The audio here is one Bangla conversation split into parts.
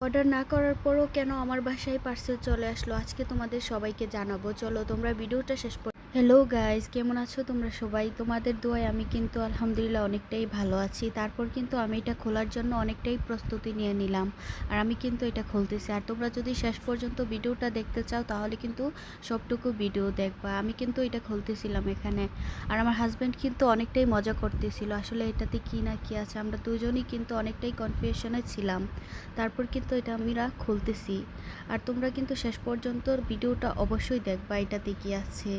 অর্ডার না করার পরও কেন আমার বাসায় পার্সেল চলে আসলো? আজকে তোমাদের সবাইকে জানাব। চলো, তোমরা ভিডিওটা শেষ হ্যালো গাইস কেমন আছো তোমরা সবাই? তোমাদের দোয়ায় আমি কিন্তু আলহামদুলিল্লাহ অনেকটাই ভালো আছি। তারপর কিন্তু আমি এটা খোলার জন্য অনেকটাই প্রস্তুতি নিয়ে নিলাম। আর আমি কিন্তু এটা খুলতেছি। আর তোমরা যদি শেষ পর্যন্ত ভিডিওটা দেখতে চাও, তাহলে কিন্তু সবটুকু ভিডিও দেখবা। আমি কিন্তু এটা খুলতেছিলাম এখানে। আর আমার হাজব্যান্ড কিন্তু অনেকটাই মজা করতেছিল। আসলে এটাতে কি না কি আছে, আমরা দুজনই কিন্তু অনেকটাই কনফিউশনে ছিলাম। তারপর কিন্তু এটা আমরা খুলতেছি। আর তোমরা কিন্তু শেষ পর্যন্ত ভিডিওটা অবশ্যই দেখবা, এটাতে কি আছে।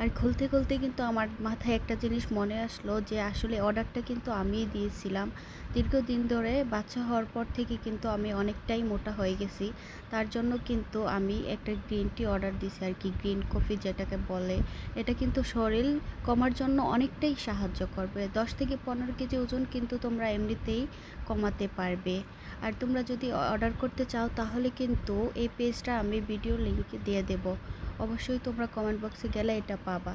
আর খুলতে খুলতে কিন্তু আমার মাথায় একটা জিনিস মনে আসলো যে আসলে অর্ডারটা কিন্তু আমিই দিয়েছিলাম। দীর্ঘদিন ধরে বাচ্চা হওয়ার পর থেকে কিন্তু আমি অনেকটাই মোটা হয়ে গেছি। তার জন্য কিন্তু আমি একটা গ্রিন টি অর্ডার দিয়েছি আর কি, গ্রিন কফি যেটাকে বলে। এটা কিন্তু শরীর কমার জন্য অনেকটাই সাহায্য করবে। দশ থেকে পনেরো কেজি ওজন কিন্তু তোমরা এমনিতেই কমাতে পারবে। আর তোমরা যদি অর্ডার করতে চাও তাহলে কিন্তু এই পেজটা আমি ভিডিও লিংক দিয়ে দেব। অবশ্যই তোমরা কমেন্ট বক্সে গেলে এটা পাবা।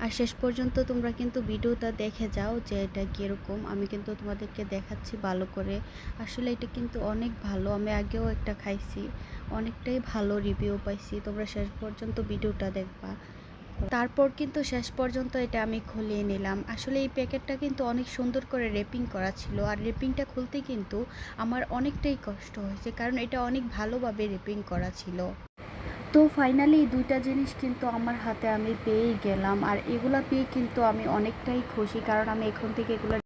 আর শেষ পর্যন্ত তোমরা কিন্তু ভিডিওটা দেখে যাও যে এটা কীরকম। আমি কিন্তু তোমাদেরকে দেখাচ্ছি ভালো করে। আসলে এটা কিন্তু অনেক ভালো। আমি আগেও একটা খাইছি, অনেকটাই ভালো রিভিউ পাইছি। তোমরা শেষ পর্যন্ত ভিডিওটা দেখবা। তারপর কিন্তু শেষ পর্যন্ত এটা আমি খুলিয়ে নিলাম। আসলে এই প্যাকেটটা কিন্তু অনেক সুন্দর করে রেপিং করা ছিল। আর রেপিংটা খুলতে কিন্তু আমার অনেকটাই কষ্ট হয়েছে। কারণ এটা অনেক ভালোভাবে রেপিং করা ছিল। তো ফাইনালি দুইটা জিনিস কিন্তু আমার হাতে আমি পেয়েই গেলাম। আর এগুলা পেয়ে কিন্তু আমি অনেকটাই খুশি, কারণ আমি এখন থেকে এগুলো